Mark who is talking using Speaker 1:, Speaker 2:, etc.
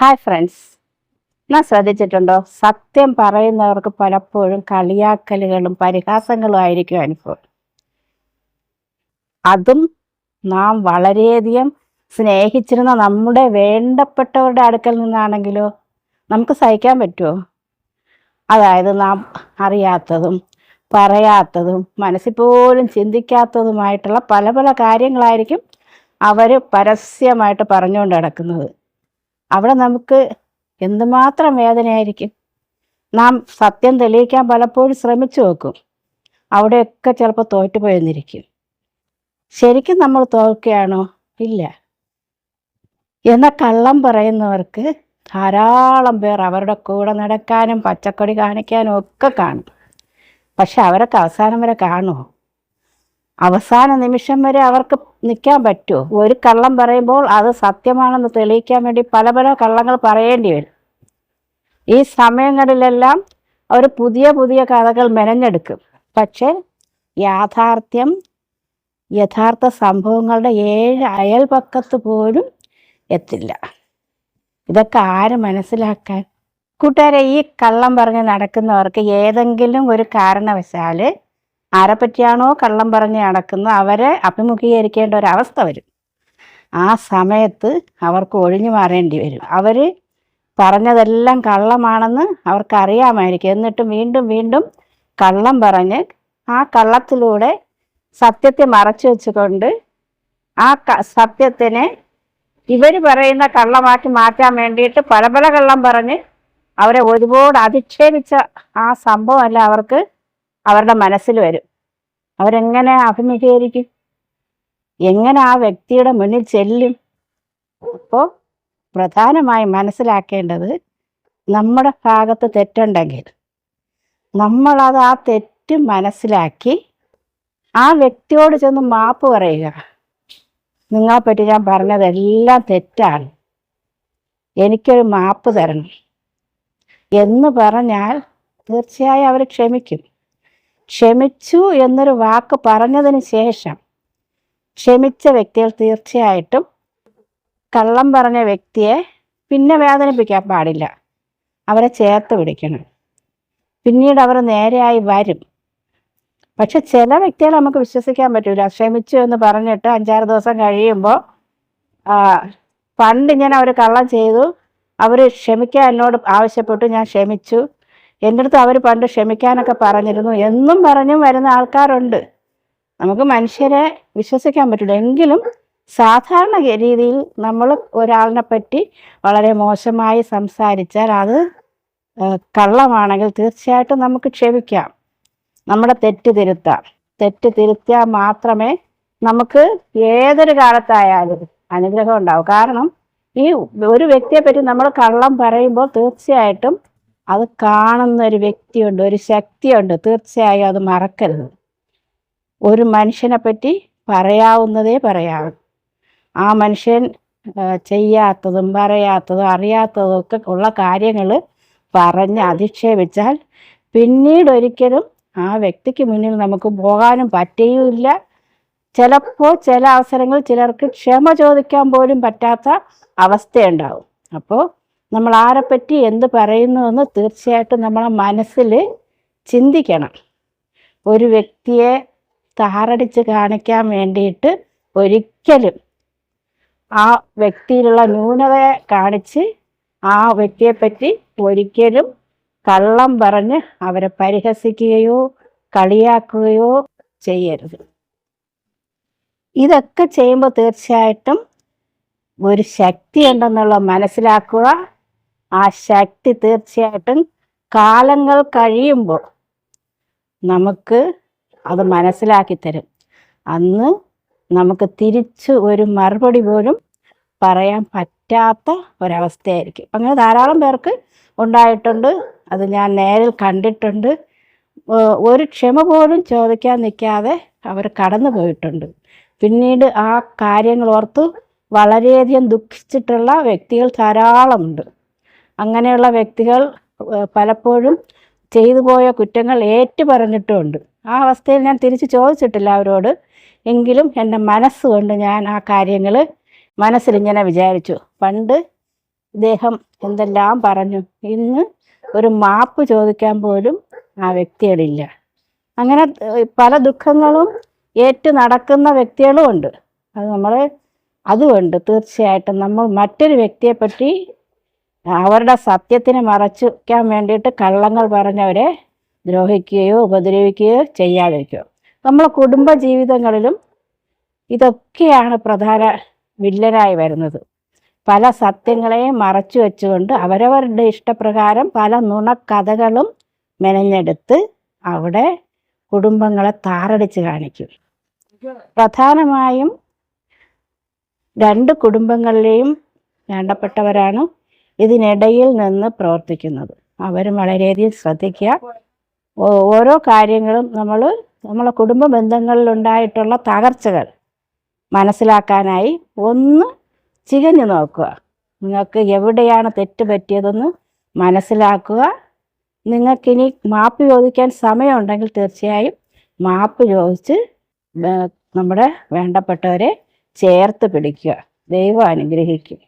Speaker 1: Hi friends ഞാൻ ശ്രദ്ധിച്ചിട്ടുണ്ടോ? സത്യം പറയുന്നവർക്ക് പലപ്പോഴും കളിയാക്കലുകളും പരിഹാസങ്ങളും ആയിരിക്കും അനുഭവം. അതും നാം വളരെയധികം സ്നേഹിച്ചിരുന്ന നമ്മുടെ വേണ്ടപ്പെട്ടവരുടെ അടുക്കൽ നിന്നാണെങ്കിലോ നമുക്ക് സഹിക്കാൻ പറ്റുമോ? അതായത് നാം അറിയാത്തതും പറയാത്തതും മനസ്സിൽ പോലും ചിന്തിക്കാത്തതുമായിട്ടുള്ള പല പല കാര്യങ്ങളായിരിക്കും അവർ പരസ്യമായിട്ട് പറഞ്ഞുകൊണ്ട് നടക്കുന്നത്. അവിടെ നമുക്ക് എന്തുമാത്രം വേദനയായിരിക്കും? നാം സത്യം തെളിയിക്കാൻ പലപ്പോഴും ശ്രമിച്ചു നോക്കും. അവിടെയൊക്കെ ചിലപ്പോൾ തോറ്റുപോയെന്നിരിക്കും. ശരിക്കും നമ്മൾ തോൽക്കുകയാണോ? ഇല്ല. എന്ന കള്ളം പറയുന്നവർക്ക് ധാരാളം പേർ അവരുടെ കൂടെ നടക്കാനും പച്ചക്കൊടി കാണിക്കാനും ഒക്കെ കാണും. പക്ഷെ അവരൊക്കെ അവസാനം വരെ കാണുമോ? അവസാന നിമിഷം വരെ അവർക്ക് നിൽക്കാൻ പറ്റുമോ ഒരു കള്ളം പറയുമ്പോൾ അത് സത്യമാണെന്ന് തെളിയിക്കാൻ വേണ്ടി പല പല കള്ളങ്ങൾ പറയേണ്ടി വരും. ഈ സമയങ്ങളിലെല്ലാം അവർ പുതിയ പുതിയ കഥകൾ മെനഞ്ഞെടുക്കും. പക്ഷേ യാഥാർത്ഥ്യം യഥാർത്ഥ സംഭവങ്ങളുടെ ഏഴ് അയൽപക്കത്ത് പോലും എത്തില്ല. ഇതൊക്കെ ആര് മനസ്സിലാക്കാൻ? കൂട്ടുകാരെ ഈ കള്ളം പറഞ്ഞ് നടക്കുന്നവർക്ക് ഏതെങ്കിലും ഒരു കാരണവശാൽ ആരെപ്പറ്റിയാണോ കള്ളം പറഞ്ഞ് നടക്കുന്നത് അവരെ അഭിമുഖീകരിക്കേണ്ട ഒരു അവസ്ഥ വരും. ആ സമയത്ത് അവർക്ക് ഒഴിഞ്ഞു മാറേണ്ടി വരും. അവർ പറഞ്ഞതെല്ലാം കള്ളമാണെന്ന് അവർക്ക് അറിയാമായിരിക്കും എന്നിട്ടും വീണ്ടും വീണ്ടും കള്ളം പറഞ്ഞ് ആ കള്ളത്തിലൂടെ സത്യത്തെ മറച്ചു വെച്ചുകൊണ്ട് ആ സത്യത്തിനെ ഇവർ പറയുന്ന കള്ളമാക്കി മാറ്റാൻ വേണ്ടിയിട്ട് പല പല കള്ളം പറഞ്ഞ് അവരെ ഒരുപാട് അധിക്ഷേപിച്ച ആ സംഭവമല്ല അവർക്ക് അവരുടെ മനസ്സിൽ വരും. അവരെങ്ങനെ അഭിമുഖീകരിക്കും? എങ്ങനെ ആ വ്യക്തിയുടെ മുന്നിൽ ചെല്ലും? അപ്പോൾ പ്രധാനമായും മനസ്സിലാക്കേണ്ടത് നമ്മുടെ ഭാഗത്ത് തെറ്റുണ്ടെങ്കിൽ നമ്മളത് ആ തെറ്റ് മനസ്സിലാക്കി ആ വ്യക്തിയോട് ചെന്ന് മാപ്പ് പറയുക. നിങ്ങളെപ്പറ്റി ഞാൻ പറഞ്ഞതെല്ലാം തെറ്റാണ്. എനിക്കൊരു മാപ്പ് തരണം. എന്ന് പറഞ്ഞാൽ തീർച്ചയായും അവർ ക്ഷമിക്കും. ക്ഷമിച്ചു എന്നൊരു വാക്ക് പറഞ്ഞതിന് ശേഷം ക്ഷമിച്ച വ്യക്തികൾ തീർച്ചയായിട്ടും കള്ളം പറഞ്ഞ വ്യക്തിയെ പിന്നെ വേദനിപ്പിക്കാൻ പാടില്ല. അവരെ ചേർത്ത് പിടിക്കണം. പിന്നീട് അവർ നേരെയായി വരും. പക്ഷെ ചില വ്യക്തികളെ നമുക്ക് വിശ്വസിക്കാൻ പറ്റില്ല ക്ഷമിച്ചു എന്ന് പറഞ്ഞിട്ട് അഞ്ചാറ് ദിവസം കഴിയുമ്പോൾ പണ്ട് ഞാൻ അവർ കള്ളം ചെയ്തു. അവർ ക്ഷമിക്കാൻ എന്നോട് ആവശ്യപ്പെട്ടു. ഞാൻ ക്ഷമിച്ചു. എന്റെ അടുത്ത് അവർ പണ്ട് ക്ഷമിക്കാനൊക്കെ പറഞ്ഞിരുന്നു. എന്നും പറഞ്ഞും വരുന്ന ആൾക്കാരുണ്ട്. നമുക്ക് മനുഷ്യരെ വിശ്വസിക്കാൻ പറ്റില്ല എങ്കിലും സാധാരണ രീതിയിൽ നമ്മൾ ഒരാളിനെ പറ്റി വളരെ മോശമായി സംസാരിച്ചാൽ അത് കള്ളമാണെങ്കിൽ തീർച്ചയായിട്ടും നമുക്ക് ക്ഷമിക്കാം. നമ്മുടെ തെറ്റ് തിരുത്താം. തെറ്റ് തിരുത്തിയാൽ മാത്രമേ നമുക്ക് ഏതൊരു കാലത്തായാലും അനുഗ്രഹം ഉണ്ടാവും. കാരണം ഈ ഒരു വ്യക്തിയെ പറ്റി നമ്മൾ കള്ളം പറയുമ്പോൾ തീർച്ചയായിട്ടും അത് കാണുന്ന ഒരു വ്യക്തിയുണ്ട് ഒരു ശക്തിയുണ്ട്. തീർച്ചയായും അത് മറക്കരുത്. ഒരു മനുഷ്യനെ പറ്റി പറയാവുന്നതേ പറയാവൂ. ആ മനുഷ്യൻ ചെയ്യാത്തതും പറയാത്തതും അറിയാത്തതും ഒക്കെ ഉള്ള കാര്യങ്ങൾ പറഞ്ഞ് അധിക്ഷേപിച്ചാൽ പിന്നീട് ഒരിക്കലും ആ വ്യക്തിക്ക് മുന്നിൽ നമുക്ക് പോകാനും പറ്റുകയില്ല. ചിലപ്പോൾ ചില അവസരങ്ങൾ ചിലർക്ക് ക്ഷമ ചോദിക്കാൻ പോലും പറ്റാത്ത അവസ്ഥയുണ്ടാവും. അപ്പോൾ നമ്മൾ ആരെപ്പറ്റി എന്ത് പറയുന്നുവെന്ന് തീർച്ചയായിട്ടും നമ്മളെ മനസ്സിൽ ചിന്തിക്കണം. ഒരു വ്യക്തിയെ താറടിച്ച് കാണിക്കാൻ വേണ്ടിയിട്ട് ഒരിക്കലും ആ വ്യക്തിയിലുള്ള ന്യൂനതയെ കാണിച്ച് ആ വ്യക്തിയെപ്പറ്റി ഒരിക്കലും കള്ളം പറഞ്ഞ് അവരെ പരിഹസിക്കുകയോ കളിയാക്കുകയോ ചെയ്യരുത്. ഇതൊക്കെ ചെയ്യുമ്പോൾ തീർച്ചയായിട്ടും ഒരു ശക്തി ഉണ്ടെന്നുള്ള മനസ്സിലാക്കുക ആ ശക്തി തീർച്ചയായിട്ടും കാലങ്ങൾ കഴിയുമ്പോൾ നമുക്ക് അത് മനസ്സിലാക്കി തരും. അന്ന് നമുക്ക് തിരിച്ച് ഒരു മറുപടി പോലും പറയാൻ പറ്റാത്ത ഒരവസ്ഥയായിരിക്കും. അങ്ങനെ ധാരാളം പേർക്ക് ഉണ്ടായിട്ടുണ്ട്. അത് ഞാൻ നേരിൽ കണ്ടിട്ടുണ്ട്. ഒരു ക്ഷമ പോലും ചോദിക്കാൻ നിൽക്കാതെ അവർ കടന്നു പോയിട്ടുണ്ട്. പിന്നീട് ആ കാര്യങ്ങൾ ഓർത്ത് വളരെയധികം ദുഃഖിച്ചിട്ടുള്ള വ്യക്തികൾ ധാരാളമുണ്ട്. അങ്ങനെയുള്ള വ്യക്തികൾ പലപ്പോഴും ചെയ്തു പോയ കുറ്റങ്ങൾ ഏറ്റു പറഞ്ഞിട്ടുമുണ്ട് ആ അവസ്ഥയിൽ ഞാൻ തിരിച്ച് ചോദിച്ചിട്ടില്ല അവരോട്. എങ്കിലും എന്റെ മനസ്സുകൊണ്ട് ഞാൻ ആ കാര്യങ്ങൾ മനസ്സിലിങ്ങനെ വിചാരിച്ചു. പണ്ട് ഇദ്ദേഹം എന്തെല്ലാം പറഞ്ഞു? ഇന്ന് ഒരു മാപ്പ് ചോദിക്കാൻ പോലും ആ വ്യക്തികളില്ല. അങ്ങനെ പല ദുഃഖങ്ങളും ഏറ്റു നടക്കുന്ന വ്യക്തികളും ഉണ്ട്. അത് നമ്മൾ അതുകൊണ്ട് തീർച്ചയായിട്ടും നമ്മൾ മറ്റൊരു വ്യക്തിയെപ്പറ്റി അവരുടെ സത്യത്തിനെ മറച്ചു വയ്ക്കാൻ വേണ്ടിയിട്ട് കള്ളങ്ങൾ പറഞ്ഞവരെ ദ്രോഹിക്കുകയോ ഉപദ്രവിക്കുകയോ ചെയ്യാതിരിക്കുക. നമ്മളെ കുടുംബ ജീവിതങ്ങളിലും ഇതൊക്കെയാണ് പ്രധാന വില്ലനായി വരുന്നത്. പല സത്യങ്ങളെയും മറച്ചു വെച്ചുകൊണ്ട് അവരവരുടെ ഇഷ്ടപ്രകാരം പല നുണക്കഥകളും മെനഞ്ഞെടുത്ത് അവിടെ കുടുംബങ്ങളെ താറടിച്ച് കാണിക്കും. പ്രധാനമായും രണ്ട് കുടുംബങ്ങളിലെയും വേണ്ടപ്പെട്ടവരാണ് ഇതിനിടയിൽ നിന്ന് പ്രവർത്തിക്കുന്നത്. അവരും വളരെയധികം ശ്രദ്ധിക്കുക. ഓരോ കാര്യങ്ങളും നമ്മൾ നമ്മളെ കുടുംബ ബന്ധങ്ങളിലുണ്ടായിട്ടുള്ള തകർച്ചകൾ മനസ്സിലാക്കാനായി ഒന്ന് ചികഞ്ഞു നോക്കുക. നിങ്ങൾക്ക് എവിടെയാണ് തെറ്റ് പറ്റിയതെന്ന് മനസ്സിലാക്കുക. നിങ്ങൾക്കിനി മാപ്പ് ചോദിക്കാൻ സമയമുണ്ടെങ്കിൽ തീർച്ചയായും മാപ്പ് ചോദിച്ച് നമ്മുടെ വേണ്ടപ്പെട്ടവരെ ചേർത്ത് പിടിക്കുക. ദൈവം അനുഗ്രഹിക്കും.